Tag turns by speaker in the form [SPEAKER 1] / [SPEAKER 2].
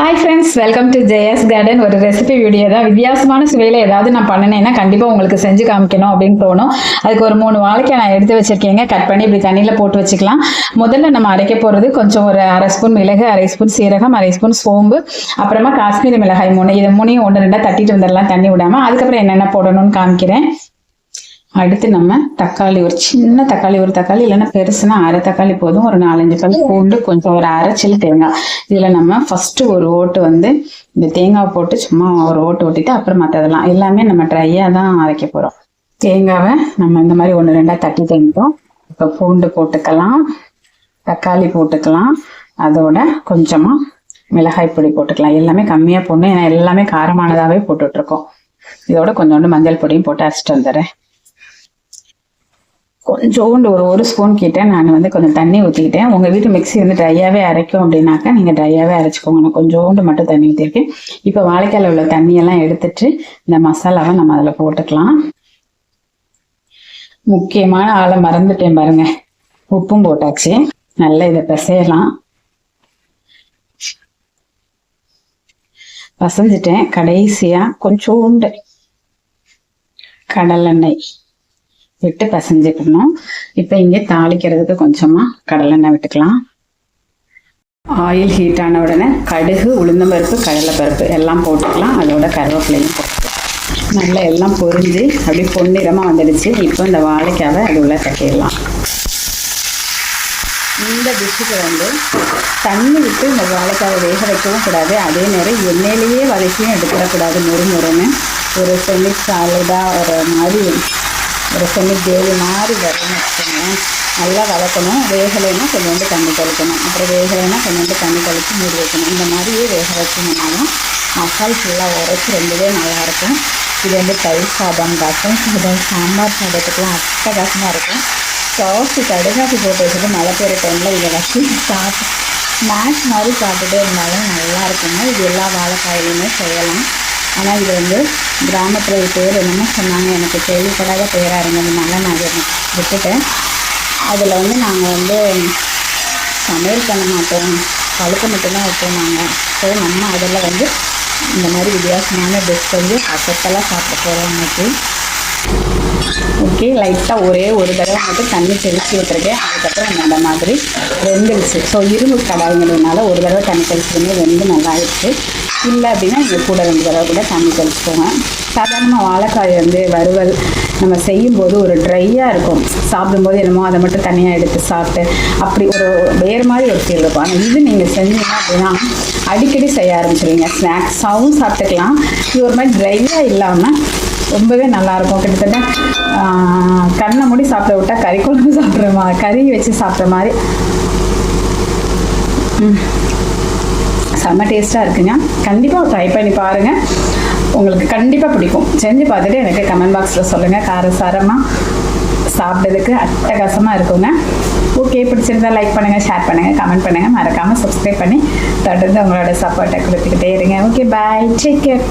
[SPEAKER 1] Hi friends welcome to Jaya's garden ஒரு recipe video தான். வித்தியாசமான சுவையில் ஏதாவது நான் பண்ணினேன்னா கண்டிப்பாக உங்களுக்கு செஞ்சு காமிக்கணும் அப்படின்னு தோணும். அதுக்கு ஒரு மூணு வாழைக்காய் நான் எடுத்து வச்சிருக்கேங்க. கட் பண்ணி இப்படி தண்ணியில் போட்டு வச்சுக்கலாம். முதல்ல நம்ம அரைக்க போகிறது கொஞ்சம் ஒரு அரை ஸ்பூன் மிளகு அரை ஸ்பூன் சீரகம் அரை ஸ்பூன் சோம்பு அப்புறமா காஷ்மீரி மிளகாய் மூணு. இது மூணையும் ஒன்று ரெண்டாக தட்டிட்டு வந்துடலாம் தண்ணி விடாமல் அதுக்கப்புறம் என்னென்ன போடணும்னு காமிக்கிறேன். அடுத்து நம்ம தக்காளி ஒரு சின்ன தக்காளி ஒரு தக்காளி இல்லைன்னா பெருசுனா அரை தக்காளி போதும். ஒரு நாலஞ்சு பல் பூண்டு கொஞ்சம் ஒரு அரைச்சில் தேங்காய். இதில் நம்ம ஃபஸ்ட்டு ஒரு ஓட்டு வந்து இந்த தேங்காய் போட்டு சும்மா ஒரு ஓட்டு ஓட்டிட்டு அப்புறம் மற்றதெல்லாம் எல்லாமே நம்ம ட்ரையாக தான் அரைக்க போகிறோம் தேங்காவை நம்ம இந்த மாதிரி ஒன்று ரெண்டாக தட்டி தேங்கிட்டோம் இப்போ பூண்டு போட்டுக்கலாம். தக்காளி போட்டுக்கலாம். அதோட கொஞ்சமாக மிளகாய் பொடி போட்டுக்கலாம். எல்லாமே கம்மியாக போடணும். ஏன்னா எல்லாமே காரமானதாகவே போட்டுட்ருக்கோம். இதோட கொஞ்சோண்டு மஞ்சள் பொடியும் போட்டு அரைச்சிட்டு வந்துடுறேன். கொஞ்சோண்டு ஒரு ஒரு ஸ்பூன் கிட்ட நான் வந்து கொஞ்சம் தண்ணி ஊற்றிக்கிட்டேன் உங்கள் வீட்டு மிக்ஸி வந்து ட்ரையாகவே அரைக்கும் அப்படின்னாக்கா நீங்கள் ட்ரையாகவே அரைச்சிக்கோங்க. நான் கொஞ்சோண்டு மட்டும் தண்ணி ஊற்றிருக்கேன் இப்போ வாழைக்காயில் உள்ள தண்ணியெல்லாம் எடுத்துட்டு இந்த மசாலாவை நம்ம அதில் போட்டுக்கலாம். முக்கியமான ஆளை மறந்துட்டேன் பாருங்க. உப்பும் போட்டாச்சு. நல்லா இதை பிசையலாம். பசஞ்சிட்டேன். கடைசியாக கொஞ்சோண்டு கடலெண்ணெய். விட்டு பசைஞ்சுக்கணும் இப்போ இங்கே தாளிக்கிறதுக்கு கொஞ்சமாக கடலெண்ணெய் விட்டுக்கலாம். ஆயில் ஹீட் ஆன உடனே கடுகு உளுந்தம்பருப்பு கடலைப்பருப்பு எல்லாம் போட்டுக்கலாம். அதோட கருவேப்பிலையும் போட்டுக்கலாம். நல்லா எல்லாம் பொரிஞ்சு அப்படியே பொன்னிறமாக வந்துடுச்சு. இப்போ இந்த வாழைக்காவை அது உள்ள கட்டிடலாம் இந்த டிஷ்ஷுக்கு வந்து தண்ணி விட்டு இந்த வாழைக்காவை வேக வைக்கவும் கூடாது. அதே நேரம் எண்ணெயிலேயே வதக்கியும் எடுத்துடக்கூடாது. முறுமுறுன்னு ஒரு செமி சாலடாக ஒரு மாதிரி ஒரு செமி கிரேவி மாதிரி வரணும்னு வச்சுக்கோங்க நல்லா வதக்கணும் வேகலைன்னா கொஞ்சோண்டு தண்ணி கழிக்கணும் அப்புறம் வேகலைன்னா கொஞ்சோண்டு தண்ணி கழித்து மூடி வைக்கணும். இந்த மாதிரியே வேக வச்சிங்கனாலும் மசால் ஃபுல்லாக உரைச்சி ரொம்பவே நல்லாயிருக்கும். இது வந்து தயிர் சாதம் ரசம் சாதம் சாம்பார் சாதத்துக்குலாம் அட்டகாசமாக இருக்கும். சாஸு கடுகாசி போட்டு வச்சுட்டு மழை பெய்கிற டைமில் இதை வச்சு சாப்பிட்டு ஸ்நாக்ஸ் மாதிரி சாப்பிட்டுட்டே இருந்தாலும் நல்லா இருக்குங்க. இது எல்லா வாழைக்காயிலையுமே செய்யலாம். ஆனால் இது வந்து கிராமத்தில் பேர் என்னமோ சொன்னாங்க. எனக்கு கேள்விப்படாத பேராக இருந்ததுனால நான் விட்டுட்டேன். அதில் வந்து நாங்கள் வந்து சமையல் பண்ண மாட்டோம். பழுக்க மட்டும்தான் வைப்போம் நாங்கள் ஸோ நம்ம அதில் வந்து இந்த மாதிரி வித்தியாசமான டிஷ் வந்து அசத்தெல்லாம் சாப்பிட போகிறோம் அன்னைக்கு. ஓகே லைட்டாக ஒரே ஒரு தடவை மட்டும் தண்ணி தெளித்து விட்டுருக்கேன். அதுக்கப்புறம் அந்த மாதிரி வெந்துடுச்சு ஸோ இரும்பு கடாய்ங்கிறதுனால ஒரு தடவை தண்ணி தெளிச்சிருந்தே வெந்து நல்லா ஆயிடுச்சு இல்லை அப்படின்னா நீங்கள் கூட ரெண்டு தடவை கூட தண்ணி தெளிச்சுக்கோங்க சாதாரணமாக வாழைக்காய் வந்து வறுவல் நம்ம செய்யும்போது ஒரு ட்ரையாக இருக்கும். சாப்பிடும்போது என்னமோ அதை மட்டும் தனியாக எடுத்து சாப்பிட்டு அப்படி ஒரு வேறு மாதிரி ஒரு ஃபீல் இருக்கும். ஆனால் இது நீங்கள் செஞ்சீங்க அப்படின்னா அடிக்கடி செய்ய ஆரம்பிச்சிருவீங்க. ஸ்நாக்ஸாகவும் சாப்பிட்டுக்கலாம். இது ஒரு மாதிரி ட்ரையாக இல்லாமல் ரொம்பவே நல்லாயிருக்கும் கிட்டத்தட்ட கண்ணை மூடி சாப்பிட விட்டால் கறி குழம்பு சாப்பிட்ற மாதிரி கறி வச்சு சாப்பிட்ற மாதிரி. ம். செம்ம டேஸ்ட்டாக இருக்குங்க. கண்டிப்பாக ட்ரை பண்ணி பாருங்கள் உங்களுக்கு கண்டிப்பாக பிடிக்கும். செஞ்சு பார்த்துட்டு எனக்கு கமெண்ட் பாக்ஸில் சொல்லுங்கள் காரசாரமாக சாப்பிட்டதுக்கு அட்டகாசமாக இருக்குங்க. ஓகே பிடிச்சிருந்தா லைக் பண்ணுங்கள் ஷேர் பண்ணுங்கள் கமெண்ட் பண்ணுங்கள் மறக்காமல் சப்ஸ்கிரைப் பண்ணி தொடர்ந்து உங்களோட சப்போர்ட்டை கொடுத்துக்கிட்டே இருங்க. Okay bye take care